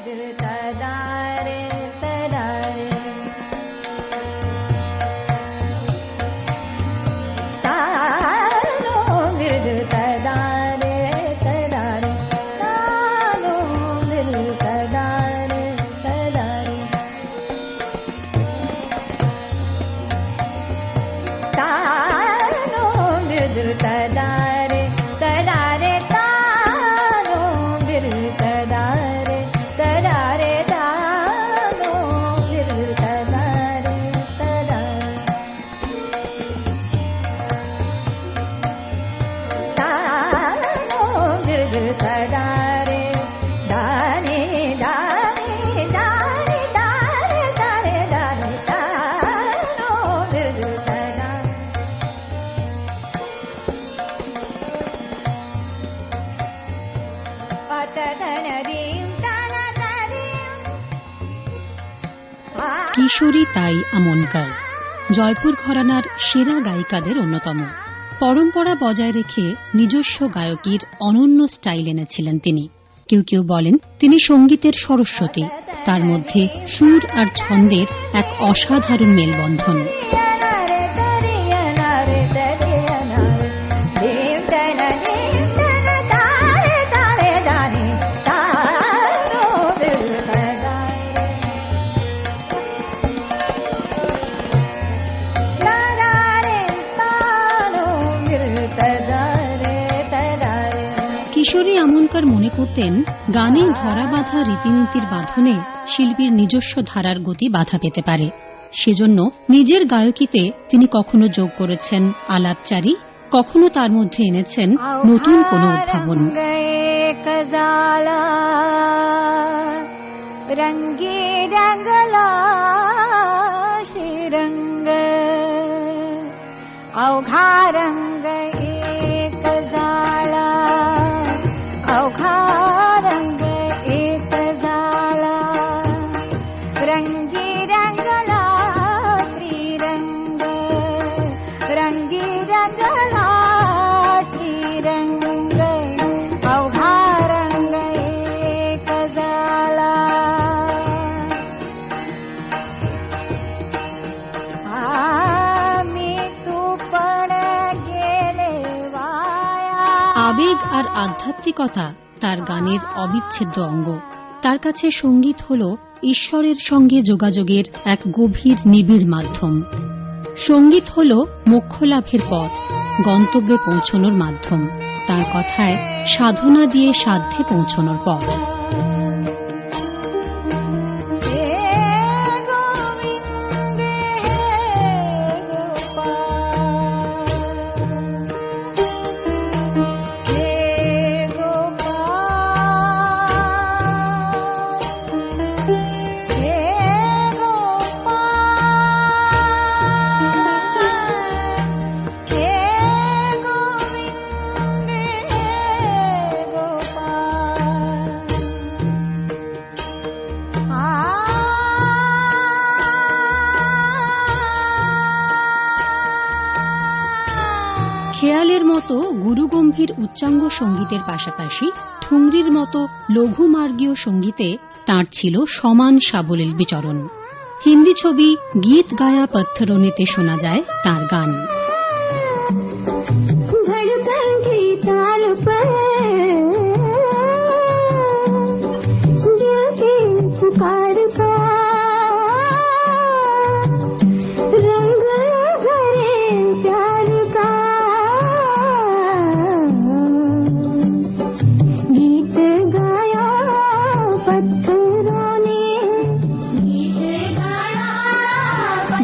सदा रे কিশোরী তাই আমনকার জয়পুর ঘরানার সেরা গায়িকাদের অন্যতম। পরম্পরা বজায় রেখে নিজস্ব গায়কীর অনন্য স্টাইল এনেছিলেন তিনি। কেউ কেউ বলেন তিনি সঙ্গীতের সরস্বতী। তার মধ্যে সুর আর ছন্দের এক অসাধারণ মেলবন্ধন। বারবার মনে করতেন গানে ধরা বাঁধা রীতিনীতির বাঁধনে শিল্পীর নিজস্ব ধারার গতি বাধা পেতে পারে। সেজন্য নিজের গায়কিতে তিনি কখনো যোগ করেছেন আলাপচারী, কখনো তার মধ্যে এনেছেন নতুন কোনো উদ্ভাবন। রঙ্গে আবেগ আর আধ্যাত্মিকতা তার গানের অবিচ্ছেদ্য অঙ্গ। তার কাছে সংগীত হল ঈশ্বরের সঙ্গে যোগাযোগের এক গভীর নিবিড় মাধ্যম। সংগীত হল মোক্ষ লাভের পথ, গন্তব্যে পৌঁছনোর মাধ্যম। তার কথায় সাধনা দিয়ে সাধ্যে পৌঁছনোর পথ। খেয়ালের মতো গুরুগম্ভীর উচ্চাঙ্গ সঙ্গীতের পাশাপাশি ঠুংরির মতো লঘুমার্গীয় সঙ্গীতে তার ছিল সমান সাবলীল বিচরণ। হিন্দি ছবি গীত গায়া পত্থরনেতে শোনা যায় তার গান।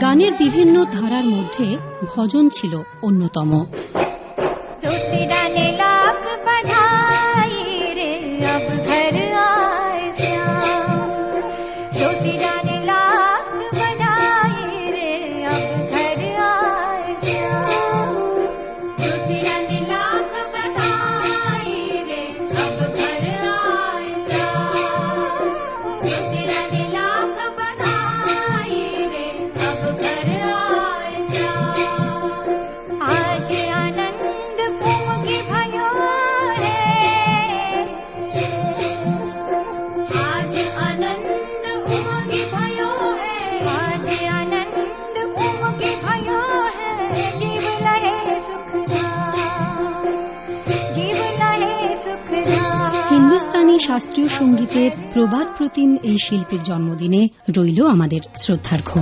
গানের বিভিন্ন ধারার মধ্যে ভজন ছিল অন্যতম। শাস্ত্রীয় সঙ্গীতের প্রবাদ প্রতিম এই শিল্পীর জন্মদিনে রইল আমাদের শ্রদ্ধার্ঘ্য।